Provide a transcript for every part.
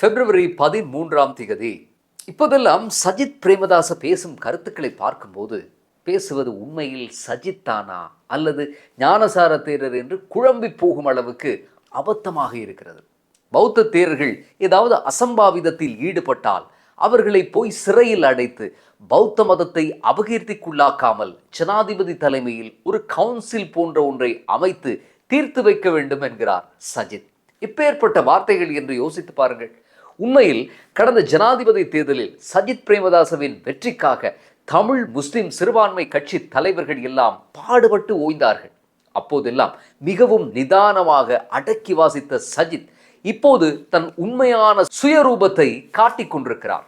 பிப்ரவரி பதிமூன்றாம் திகதி. இப்போதெல்லாம் சஜித் பிரேமதாச பேசும் கருத்துக்களை பார்க்கும்போது பேசுவது உண்மையில் சஜித் தானா அல்லது ஞானசார தேரர் என்று குழம்பி போகும் அளவுக்கு அபத்தமாக இருக்கிறது. பௌத்த தேரர்கள் ஏதாவது அசம்பாவிதத்தில் ஈடுபட்டால் அவர்களை போய் சிறையில் அடைத்து பௌத்த மதத்தை அபகீர்த்திக்குள்ளாக்காமல் ஜனாதிபதி தலைமையில் ஒரு கவுன்சில் போன்ற ஒன்றை அமைத்து தீர்த்து வைக்க வேண்டும் என்கிறார் சஜித். இப்பேற்பட்ட வார்த்தைகள் என்று யோசித்து பாருங்கள். உண்மையில் கடந்த ஜனாதிபதி தேர்தலில் சஜித் பிரேமதாசவின் வெற்றிக்காக தமிழ் முஸ்லிம் சிறுபான்மை கட்சி தலைவர்கள் எல்லாம் பாடுபட்டு ஓய்ந்தார்கள். அப்போதெல்லாம் மிகவும் நிதானமாக அடக்கி வாசித்த சஜித் இப்போது தன் உண்மையான சுயரூபத்தை காட்டிக் கொண்டிருக்கிறார்.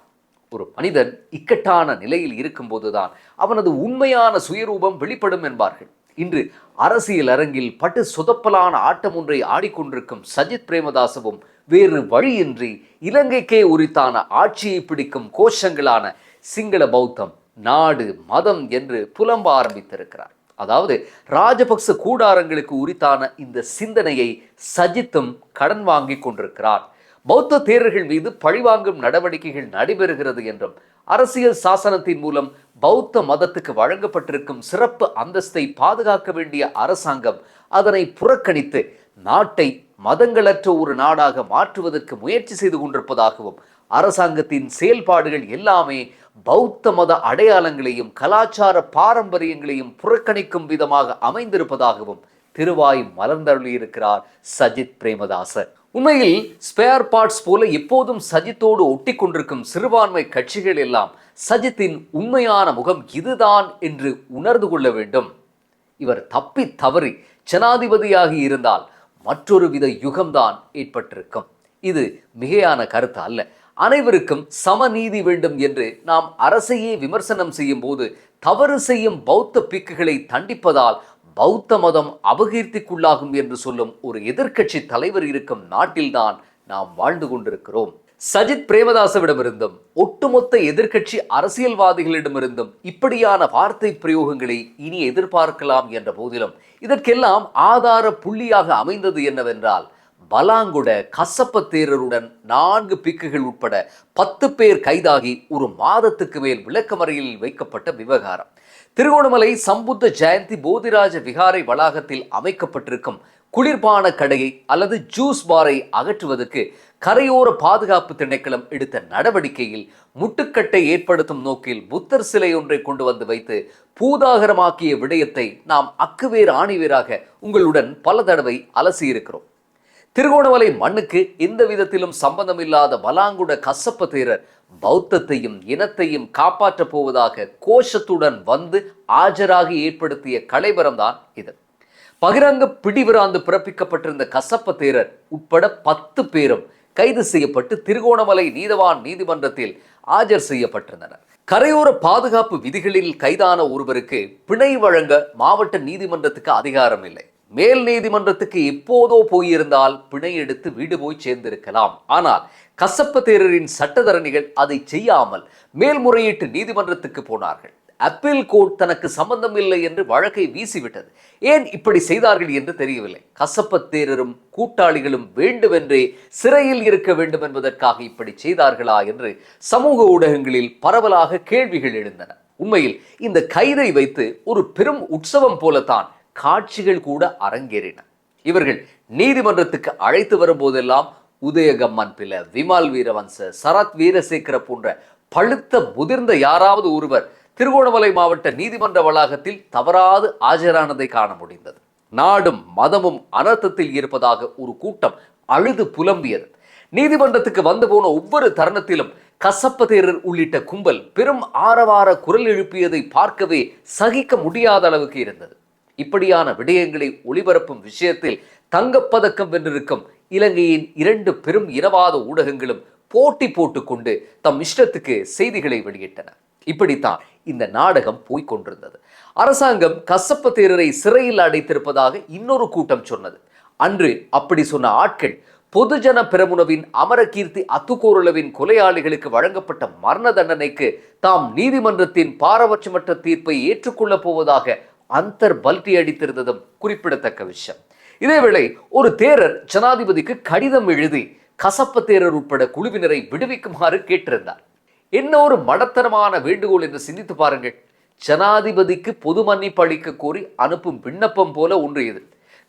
ஒரு மனிதன் இக்கட்டான நிலையில் இருக்கும்போதுதான் அவனது உண்மையான சுயரூபம் வெளிப்படும் என்பார்கள். இன்று அரசியல் அரங்கில் பட்டு சொதப்பலான ஆட்டம் ஒன்றை ஆடிக்கொண்டிருக்கும் சஜித் பிரேமதாசவும் வேறு வழியின்றி இலங்கைக்கே உரித்தான ஆட்சியை பிடிக்கும் கோஷங்களான சிங்கள பௌத்தம் நாடு மதம் என்று புலம்ப ஆரம்பித்திருக்கிறார். அதாவது ராஜபக்ச கூடாரங்களுக்கு உரித்தான இந்த சிந்தனையை சஜித்தும் கடன் வாங்கி கொண்டிருக்கிறார். பௌத்த தேரர்கள் மீது பழிவாங்கும் நடவடிக்கைகள் நடைபெறுகிறது என்றும் அரசியல் சாசனத்தின் மூலம் பௌத்த மதத்துக்கு வழங்கப்பட்டிருக்கும் சிறப்பு அந்தஸ்தை பாதுகாக்க வேண்டிய அரசாங்கம் அதனை புறக்கணித்து நாட்டை மதங்களற்ற ஒரு நாடாக மாற்றுவதற்கு முயற்சி செய்து கொண்டிருப்பதாகவும் அரசாங்கத்தின் செயல்பாடுகள் எல்லாமே பௌத்த மத அடையாளங்களையும் கலாச்சார பாரம்பரியங்களையும் புறக்கணிக்கும் விதமாக அமைந்திருப்பதாகவும் திருவாய் மலர்ந்தருளியிருக்கிறார் சஜித் பிரேமதாசர். உண்மையில் ஸ்பேர் பார்ட்ஸ் போல எப்போதும் சஜித்தோடு ஒட்டி கொண்டிருக்கும் சிறுபான்மை கட்சிகள் எல்லாம் சஜித்தின் உண்மையான முகம் இதுதான் என்று உணர்ந்து கொள்ள வேண்டும். இவர் தப்பி தவறி ஜனாதிபதியாகி இருந்தால் மற்றொரு வித யுகம்தான் ஏற்பட்டிருக்கும். இது மிகையான கருத்து அல்ல. அனைவருக்கும் சமநீதி வேண்டும் என்று நாம் அரசையே விமர்சனம் செய்யும் போது தவறு செய்யும் பௌத்த பிக்குகளை தண்டிப்பதால் பௌத்த மதம் அபகீர்த்திக்குள்ளாகும் என்று சொல்லும் ஒரு எதிர்க்கட்சி தலைவர் இருக்கும் நாட்டில்தான் நாம் வாழ்ந்து கொண்டிருக்கிறோம். சஜித் பிரேமதாசவிடமிருந்தும் ஒட்டுமொத்த எதிர்க்கட்சி அரசியல்வாதிகளிடமிருந்தும் இப்படியான வார்த்தை பிரயோகங்களை இனி எதிர்பார்க்கலாம் என்ற போதிலும் இதற்கெல்லாம் ஆதார புள்ளியாக அமைந்தது என்னவென்றால் பலாங்குட கசப்ப தேரருடன் நான்கு பிக்குகள் உட்பட பத்து பேர் கைதாகி ஒரு மாதத்துக்கு மேல் விளக்கமறையில் வைக்கப்பட்ட விவகாரம். திருகோணமலை சம்புத்த ஜெயந்தி போதிராஜ விகாரை வளாகத்தில் அமைக்கப்பட்டிருக்கும் குளிர்பான கடையை அல்லது ஜூஸ் பாரை அகற்றுவதற்கு கரையோர பாதுகாப்பு திணைக்களம் எடுத்த நடவடிக்கையில் முட்டுக்கட்டை ஏற்படுத்தும் நோக்கில் புத்தர் சிலை ஒன்றை கொண்டு வந்து வைத்து பூதாகரமாக்கிய விடயத்தை நாம் அக்குவேர் ஆணிவேராக உங்களுடன் பல தடவை அலசியிருக்கிறோம். திருகோணமலை மண்ணுக்கு எந்த விதத்திலும் சம்பந்தமில்லாத பலாங்குட கசப்ப தேரர் பௌத்தத்தையும் இனத்தையும் காப்பாற்றப் போவதாக கோஷத்துடன் வந்து ஆஜராகி ஏற்படுத்திய கலைவரம் தான் இது. பகிரங்க பிடிவிராந்து பிறப்பிக்கப்பட்டிருந்த கசப்ப தேரர் உட்பட பத்து பேரும் கைது செய்யப்பட்டு திருகோணமலை நீதவான் நீதிமன்றத்தில் ஆஜர் செய்யப்பட்டிருந்தனர். கரையோர பாதுகாப்பு விதிகளில் கைதான ஒருவருக்கு பிணை வழங்க மாவட்ட நீதிமன்றத்துக்கு அதிகாரம் இல்லை மேல் நீதிமன்றத்துக்கு எப்போதோ போயிருந்தால் பிணை எடுத்து வீடு போய் சேர்ந்திருக்கலாம். ஆனால் கசப்ப தேரரின் சட்டத்தரணிகள் அதை செய்யாமல் மேல்முறையீட்டு நீதிமன்றத்துக்கு போனார்கள். அப்பீல் கோர்ட் தனக்கு சம்பந்தம் இல்லை என்று வழக்கை வீசிவிட்டது. ஏன் இப்படி செய்தார்கள் என்று தெரியவில்லை. கசப்ப தேரரும் கூட்டாளிகளும் வேண்டுமென்றே சிறையில் இருக்க வேண்டும் என்பதற்காக இப்படி செய்தார்களா என்று சமூக ஊடகங்களில் பரவலாக கேள்விகள் எழுந்தன. உண்மையில் இந்த கைதை வைத்து ஒரு பெரும் உற்சவம் போலத்தான் காட்சிகள் கூட அரங்கேறின. இவர்கள் நீதிமன்றத்துக்கு அழைத்து வரும்போதெல்லாம் உதயகம்மன் பில விமால் வீரவன்ச சரத் வீரசேகர போன்ற பழுத்த முதிர்ந்த யாராவது ஒருவர் திருகோணமலை மாவட்ட நீதிமன்ற வளாகத்தில் தவறாது ஆஜரானதை காண முடிந்தது. நாடும் மதமும் அனர்த்தத்தில் இருப்பதாக ஒரு கூட்டம் அழுது புலம்பியது. நீதிமன்றத்துக்கு வந்து போன ஒவ்வொரு தருணத்திலும் கசப்பதேரர் உள்ளிட்ட கும்பல் பெரும் ஆரவார குரல் எழுப்பியதை பார்க்கவே சகிக்க முடியாத அளவுக்கு இருந்தது. இப்படியான விடயங்களை ஒளிபரப்பும் விஷயத்தில் தங்கப்பதக்கம் வென்றிருக்கும் இலங்கையின் இரண்டு பெரும் இனவாத ஊடகங்களும் போட்டி போட்டுக்கொண்டு தம் இஷ்டத்துக்கு செய்திகளை வெளியிட்டன. இப்படித்தான் இந்த நாடகம் போய்கொண்டிருந்தது அரசாங்கம் கசப்ப தேரரை சிறையில் அடைத்திருப்பதாக இன்னொரு கூட்டம் சொன்னது. அன்று அப்படி சொன்ன ஆட்கள் பொதுஜன பெரமுனவின் அமரகீர்த்தி அத்துக்கோரளவின் கொலையாளிகளுக்கு வழங்கப்பட்ட மரண தண்டனைக்கு தாம் நீதிமன்றத்தின் பாரபட்சமற்ற தீர்ப்பை ஏற்றுக்கொள்ளப் போவதாக அந்தர் பல்டி அடித்திருந்ததும் குறிப்பிடத்தக்க விஷயம். இதேவேளை ஒரு தேரர் ஜனாதிபதிக்கு கடிதம் எழுதி கசப்ப தேரர் உட்பட குழுவினரை விடுவிக்குமாறு கேட்டிருந்தார். என்ன ஒரு மடத்தனமான வேண்டுகோள் என்று சிந்தித்து பாருங்கள். ஜனாதிபதிக்கு பொது மன்னிப்பு அளிக்க கோரி அனுப்பும் விண்ணப்பம் போல ஒன்று இது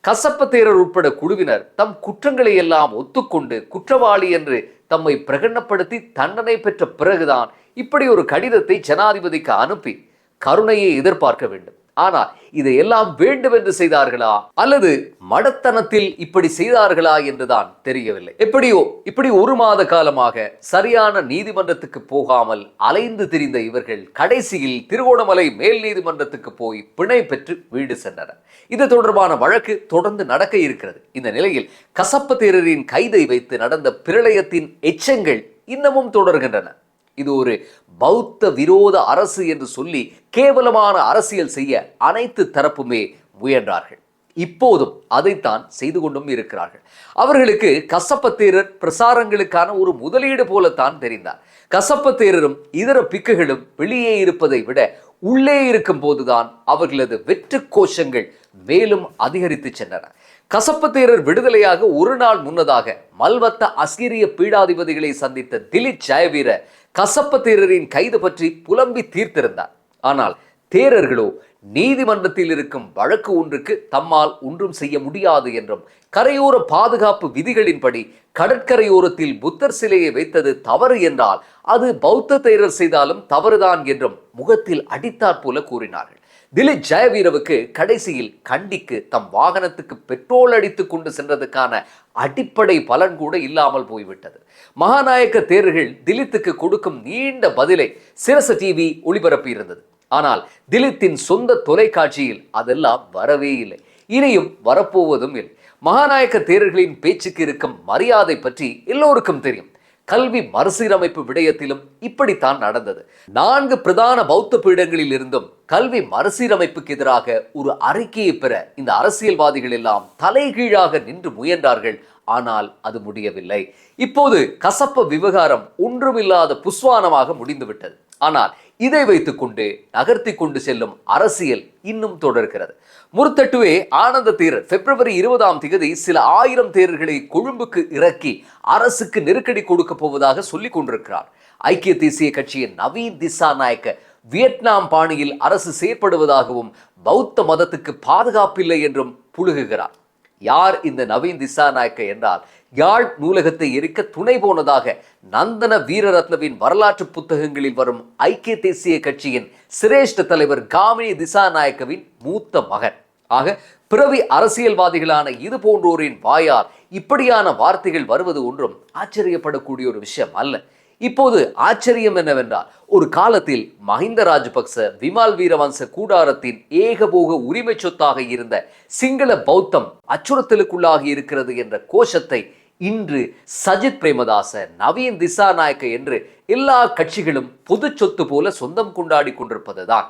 கசப்ப தேரர் உட்பட குழுவினர் தம் குற்றங்களை எல்லாம் ஒத்துக்கொண்டு குற்றவாளி என்று தம்மை பிரகடனப்படுத்தி தண்டனை பெற்ற பிறகுதான் இப்படி ஒரு கடிதத்தை ஜனாதிபதிக்கு அனுப்பி கருணையை எதிர்பார்க்க வேண்டும். ஆனால் இதையெல்லாம் வேண்டும் என்று செய்தார்களா? அல்லது மடத்தனத்தில் இப்படி செய்தார்களா என்றுதான் தெரியவில்லை. எப்படியோ இப்படி ஒரு மாத காலமாக சரியான நீதிமன்றத்துக்கு போகாமல் அலைந்து திரிந்த இவர்கள் கடைசியில் திருகோணமலை மேல் நீதிமன்றத்துக்கு போய் பிணை பெற்று வீடு சென்றனர். இது தொடர்பான வழக்கு தொடர்ந்து நடக்க இருக்கிறது. இந்த நிலையில் கசப்ப தேரரின் கைதை வைத்து நடந்த பிரளயத்தின் எச்சங்கள் இன்னமும் தொடர்கின்றன. இது ஒரு பௌத்த விரோத அரசு என்று சொல்லி கேவலமான அரசியல் செய்ய அனைத்து தரப்புமே முயன்றார்கள். இப்போதும் அதைத்தான் செய்து கொண்டும் இருக்கிறார்கள். அவர்களுக்கு கசப்பத்தேரர் பிரசாரங்களுக்கான ஒரு முதலீடு போலத்தான் தெரிந்தார். கசப்பத்தேரரும் இதர பிக்குகளும் வெளியே இருப்பதை விட உள்ளே இருக்கும் போதுதான் அவர்களது வெற்று கோஷங்கள் மேலும் அதிகரித்து சென்றன. கசப்பத்தேரர் விடுதலையாக ஒரு நாள் முன்னதாக மல்வத்த அஸ்கிரிய பீடாதிபதிகளை சந்தித்த திலீப் ஜெயவீர கசப்ப தேரரின் கைது பற்றி புலம்பி தீர்த்திருந்தார். ஆனால் தேரர்களோ நீதிமன்றத்தில் இருக்கும் வழக்கு ஒன்றுக்கு தம்மால் ஒன்றும் செய்ய முடியாது என்றும் கரையோர பாதுகாப்பு விதிகளின்படி கடற்கரையோரத்தில் புத்தர் சிலையை வைத்தது தவறு என்றால் அது பௌத்த தேரர் செய்தாலும் தவறுதான் என்றும் முகத்தில் அடித்தாற் போல கூறினார்கள். திலீப் ஜெயவீரவுக்கு கடைசியில் கண்டிக்கு தம் வாகனத்துக்கு பெட்ரோல் அடித்து கொண்டு சென்றதுக்கான அடிப்படை பலன் கூட இல்லாமல் போய்விட்டது. மகாநாயக்க தேர்கள் திலீத்துக்கு கொடுக்கும் நீண்ட பதிலை சிரச டிவி ஒளிபரப்பி இருந்தது. ஆனால் திலித்தின் சொந்த தொலைக்காட்சியில் அதெல்லாம் வரவே இல்லை. இனியும் வரப்போவதும் இல்லை. மகாநாயக்க தேரர்களின் பேச்சுக்கு இருக்கும் மரியாதை பற்றி எல்லோருக்கும் தெரியும். கல்வி மறுசீரமைப்பு விடயத்திலும் இப்படித்தான் நடந்தது. நான்கு பிரதான பௌத்த பீடங்களில் இருந்தும் கல்வி மறுசீரமைப்புக்கு எதிராக ஒரு அறிக்கையை பெற இந்த அரசியல்வாதிகள் எல்லாம் தலைகீழாக நின்று முயன்றார்கள். ஆனால் அது முடியவில்லை. இப்போது கசப்ப விவகாரம் ஒன்றுமில்லாத புஸ்வானமாக முடிந்துவிட்டது. ஆனால் இதை வைத்துக்கொண்டு நகர்த்தி கொண்டு செல்லும் அரசியல் இன்னும் தொடர்கிறது. முருத்தட்டுவே ஆனந்த தேரர் பிப்ரவரி இருபதாம் தேதி சில ஆயிரம் தேரர்களை கொழும்புக்கு இறக்கி அரசுக்கு நெருக்கடி கொடுக்க போவதாக சொல்லிக் கொண்டிருக்கிறார். ஐக்கிய தேசிய கட்சியின் நவீன் திசா நாயக்க வியட்நாம் பாணியில் அரசு செயற்படுவதாகவும் பௌத்த மதத்துக்கு பாதுகாப்பில்லை என்றும் புழுகுகிறார். யார் இந்த நவீன் திசாநாயக்க என்றால் யாழ் நூலகத்தை எரிக்க துணை போனதாக நந்தன வீரரத்னவின் வரலாற்று புத்தகங்களில் வரும் ஐக்கிய தேசிய கட்சியின் சிரேஷ்ட தலைவர் காமினி திசாநாயக்கவின் மூத்த மகன். ஆக பிறவி அரசியல்வாதிகளான இது போன்றோரின் வாயால் இப்படியான வார்த்தைகள் வருவது ஒன்றும் ஆச்சரியப்படக்கூடிய ஒரு விஷயம் அல்ல. இப்போது ஆச்சரியம் என்னவென்றால் ஒரு காலத்தில் மஹிந்த ராஜபக்ச விமால் வீரவன்ச கூடாரத்தின் ஏகபோக உரிமை சொத்தாக இருந்த சிங்கள பௌத்தம் அச்சுறுத்தலுக்குள்ளாகி இருக்கிறது என்ற கோஷத்தை இன்று சஜித் பிரேமதாச நவீன் திசாநாயக்க என்று எல்லா கட்சிகளும் பொது சொத்து போல சொந்தம் கொண்டாடி கொண்டிருப்பதுதான்.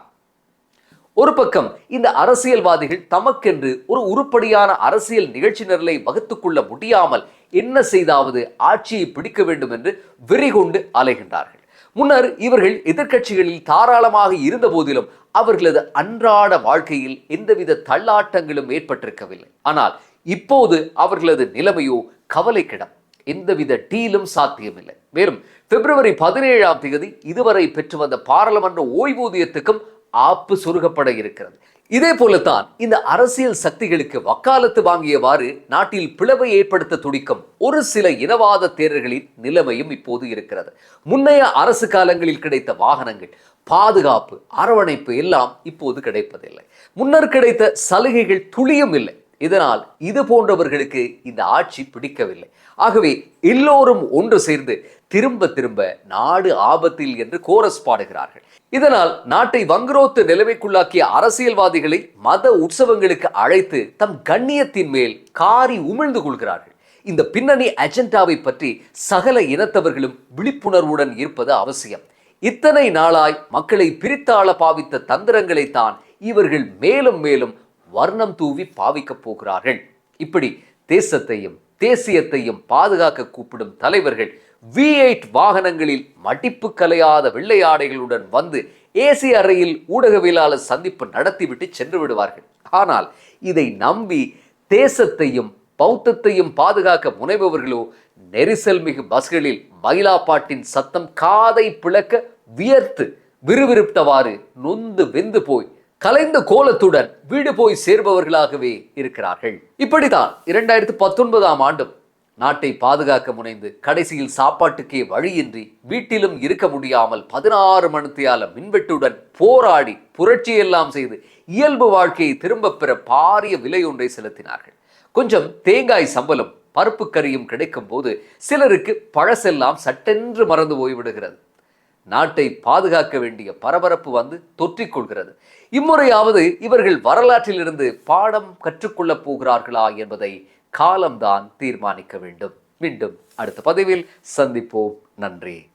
ஒரு பக்கம் இந்த அரசியல்வாதிகள் தமக்கென்று ஒரு உருப்படியான அரசியல் நிகழ்ச்சி நிரலை வகுத்துக் கொள்ள முடியாமல் என்ன செய்தாவது ஆட்சியை பிடிக்க வேண்டும் என்று வெறி கொண்டு அலைகின்றார்கள். முன்னர் இவர்கள் எதிர்க்கட்சிகளில் தாராளமாக இருந்த போதிலும் அவர்களது அன்றாட வாழ்க்கையில் எந்தவித தள்ளாட்டங்களும் ஏற்பட்டிருக்கவில்லை. ஆனால் இப்போது அவர்களது நிலைமையோ கவலைக்கிடம். எந்தவித டீலும் சாத்தியமில்லை. மேலும் பிப்ரவரி பதினேழாம் தேதி இதுவரை பெற்று வந்த பாராளுமன்ற ஓய்வூதியத்துக்கும் ஆப்பு சுருகப்பட இருக்கிறது. இதே போலத்தான் இந்த அரசியல் சக்திகளுக்கு வக்காலத்து வாங்கியவாறு நாட்டில் பிளவை ஏற்படுத்த துடிக்கும் ஒரு சில இனவாத தேர்தல்களின் நிலைமையும் இப்போது இருக்கிறது. முன்னைய அரசு காலங்களில் கிடைத்த வாகனங்கள் பாதுகாப்பு அரவணைப்பு எல்லாம் இப்போது கிடைப்பதில்லை. முன்னர் கிடைத்த சலுகைகள் துளியும் இல்லை. இதனால் இது போன்றவர்களுக்கு இந்த ஆட்சி பிடிக்கவில்லை. ஆகவே எல்லோரும் ஒன்று சேர்ந்து திரும்ப திரும்ப நாடு ஆபத்தில் என்று கோரஸ் பாடுகிறார்கள். இதனால் நாட்டை வங்குரோத்து நிலைமைக்குள்ளாக்கிய அரசியல்வாதிகளை மத உற்சவங்களுக்கு அழைத்து தம் கண்ணியத்தின் மேல் காரி உமிழ்ந்து கொள்கிறார்கள். இந்த பின்னணி அஜெண்டாவை பற்றி சகல இனத்தவர்களும் விழிப்புணர்வுடன் இருப்பது அவசியம். இத்தனை நாளாய் மக்களை பிரித்தாள பாவித்த தந்திரங்களை தான் இவர்கள் மேலும் மேலும் வர்ணம் தூவி பாவிக்கப் போகிறார்கள். இப்படி தேசத்தையும் தேசியத்தையும் பாதுகாக்க கூப்பிடும் தலைவர்கள் வி எயிட் வாகனங்களில் மடிப்பு கலையாத வெள்ளை ஆடைகளுடன் வந்து ஏசி அறையில் ஊடகவியலாளர் சந்திப்பு நடத்திவிட்டு சென்று விடுவார்கள். ஆனால் இதை நம்பி தேசத்தையும் பௌத்தத்தையும் பாதுகாக்க முனைபவர்களோ நெரிசல் மிகு பஸ்களில் மயிலாப்பாட்டின் சத்தம் காதை பிளக்க வியர்த்து விறுவிறுத்தவாறு நொந்து வெந்து போய் கலைந்த கோலத்துடன் வீடு போய் சேர்பவர்களாகவே இருக்கிறார்கள். இப்படித்தான் இரண்டாயிரத்து பத்தொன்பதாம் ஆண்டும் நாட்டை பாதுகாக்க முனைந்து கடைசியில் சாப்பாட்டுக்கே வழியின்றி வீட்டிலும் இருக்க முடியாமல் பதினாறு மணித்தியால மின்வெட்டுடன் போராடி புரட்சியெல்லாம் செய்து இயல்பு வாழ்க்கையை திரும்ப பெற பாரிய விலை ஒன்றை செலுத்தினார்கள். கொஞ்சம் தேங்காய் சம்பளம் பருப்பு கறியும் கிடைக்கும் போது சிலருக்கு பழசெல்லாம் சட்டென்று மறந்து போய்விடுகிறது. நாட்டை பாதுகாக்க வேண்டிய பரபரப்பு வந்து தொற்றிக் கொள்கிறது. இம்முறையாவது இவர்கள் வரலாற்றிலிருந்து பாடம் கற்றுக்கொள்ளப் போகிறார்களா என்பதை காலம்தான் தீர்மானிக்க வேண்டும். மீண்டும் அடுத்த பதிவில் சந்திப்போம். நன்றி.